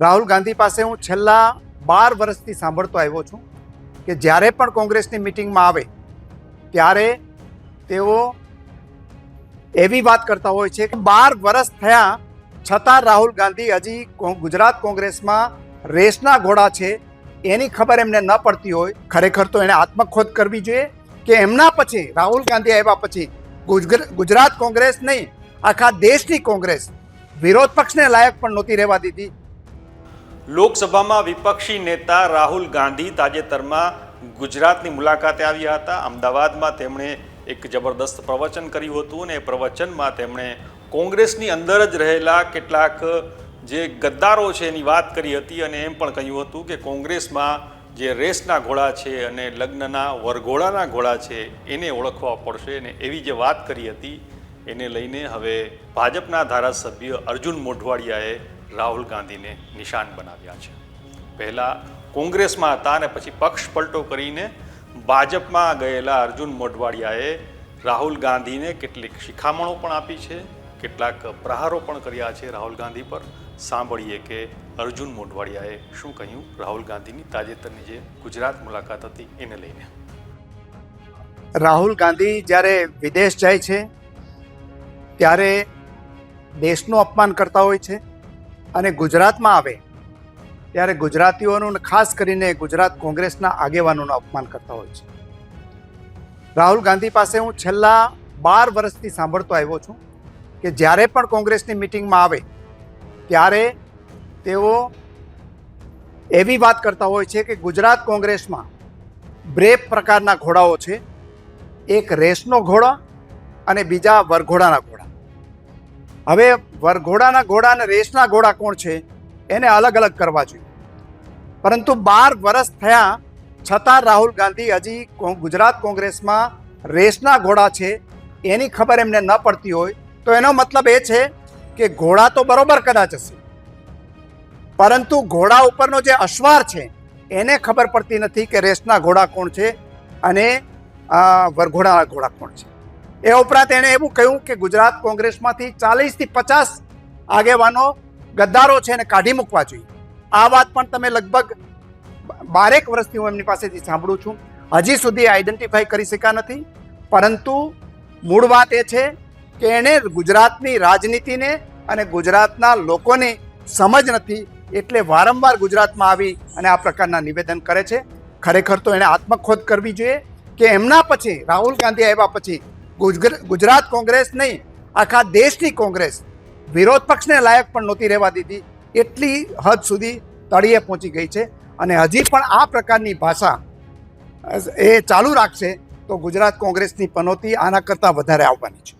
રાહુલ ગાંધી પાસે હું છેલ્લા બાર વર્ષથી સાંભળતો આવ્યો છું કે જ્યારે પણ કોંગ્રેસની મિટિંગમાં આવે, ત્યારે તેઓ એવી વાત કરતા હોય છે કે બાર વર્ષ થયા છતાં રાહુલ ગાંધી હજી ગુજરાત કોંગ્રેસમાં રેસના ઘોડા છે, એની ખબર એમને ન પડતી હોય. ખરેખર તો એણે આત્મખોદ કરવી જોઈએ કે એમના પછી, રાહુલ ગાંધી આવ્યા પછી ગુજર- ગુજરાત કોંગ્રેસ નહીં, આખા દેશની કોંગ્રેસ વિરોધ પક્ષને લાયક પણ નહોતી રહેવા દીધી. લોકસભામાં વિપક્ષી નેતા રાહુલ ગાંધી તાજેતરમાં ગુજરાતની મુલાકાતે આવ્યા હતા. અમદાવાદમાં તેમણે એક જબરદસ્ત પ્રવચન કર્યું હતું અને એ પ્રવચનમાં તેમણે કોંગ્રેસની અંદર જ રહેલા કેટલાક જે ગદ્દારો છે એની વાત કરી હતી અને એમ પણ કહ્યું હતું કે કોંગ્રેસમાં જે રેસના ઘોડા છે અને લગ્નના વરઘોડાના ઘોડા છે એને ઓળખવા પડશે અને એવી જે વાત કરી હતી એને લઈને હવે ભાજપના ધારાસભ્ય અર્જુન મોઢવાડિયાએ રાહુલ ગાંધીને નિશાન બનાવ્યા છે. પહેલાં કોંગ્રેસમાં હતા અને પછી પક્ષ પલટો કરીને ભાજપમાં ગયેલા અર્જુન મોઢવાડિયાએ રાહુલ ગાંધીને કેટલીક શિખામણો પણ આપી છે, કેટલાક પ્રહારો પણ કર્યા છે રાહુલ ગાંધી પર. સાંભળીએ કે અર્જુન મોઢવાડિયાએ શું કહ્યું? રાહુલ ગાંધીની તાજેતરની જે ગુજરાત મુલાકાત હતી એને લઈને. રાહુલ ગાંધી જ્યારે વિદેશ જાય છે, ત્યારે દેશનું અપમાન કરતા હોય છે. અને ગુજરાતમાં આવે, ત્યારે ગુજરાતીઓનું ખાસ કરીને ગુજરાત કોંગ્રેસના આગેવાનોનું અપમાન કરતા હોય છે. રાહુલ ગાંધી પાસે હું છેલ્લા બાર વર્ષથી સાંભળતો આવ્યો છું કે જ્યારે પણ કોંગ્રેસની મિટિંગમાં આવે, ત્યારે તેઓ એવી વાત કરતા હોય છે કે ગુજરાત કોંગ્રેસમાં બે પ્રકારના ઘોડાઓ છે. એક રેસનો ઘોડો અને બીજા વરઘોડાના ઘોડા. હવે વરઘોડાના ઘોડા અને રેસના ઘોડા કોણ છે, એને અલગ અલગ કરવા જોઈએ. પરંતુ બાર વર્ષ થયા, છતાં રાહુલ ગાંધી હજી ગુજરાત કોંગ્રેસમાં રેસના ઘોડા છે, એની ખબર એમને ન પડતી હોય, તો એનો મતલબ એ છે કે ઘોડા તો બરોબર કદાચ હશે. પરંતુ ઘોડા ઉપરનો જે અશ્વાર છે, એને ખબર પડતી નથી કે રેસના ઘોડા કોણ છે અને વરઘોડાના ઘોડા કોણ છે. એ ઉપરાંત એણે એવું કહ્યું કે ગુજરાત કોંગ્રેસમાંથી ચાલીસથી પચાસ આગેવાનો ગદ્દારો છે એને કાઢી મૂકવા જોઈએ. આ વાત પણ તમે લગભગ બારેક વર્ષથી હું એમની પાસેથી સાંભળું છું. હજી સુધી આઈડેન્ટિફાઈ કરી શક્યા નથી. પરંતુ મૂળ વાત એ છે કે એણે ગુજરાતની રાજનીતિને અને ગુજરાતના લોકોને સમજ નથી એટલે વારંવાર ગુજરાતમાં આવી અને આ પ્રકારના નિવેદન કરે છે. ખરેખર તો એણે આત્મખોદ કરવી જોઈએ કે એમના પછી, રાહુલ ગાંધી આવ્યા પછી ગુજરાત કોંગ્રેસ નહીં, આખા દેશની કોંગ્રેસ વિરોધ પક્ષને લાયક પણ નહોતી રહેવા દીધી. એટલી હદ સુધી તળિયે પહોંચી ગઈ છે અને હજી પણ આ પ્રકારની ભાષા એ ચાલુ રાખશે તો ગુજરાત કોંગ્રેસની પનોતી આના કરતાં વધારે આવવાની છે.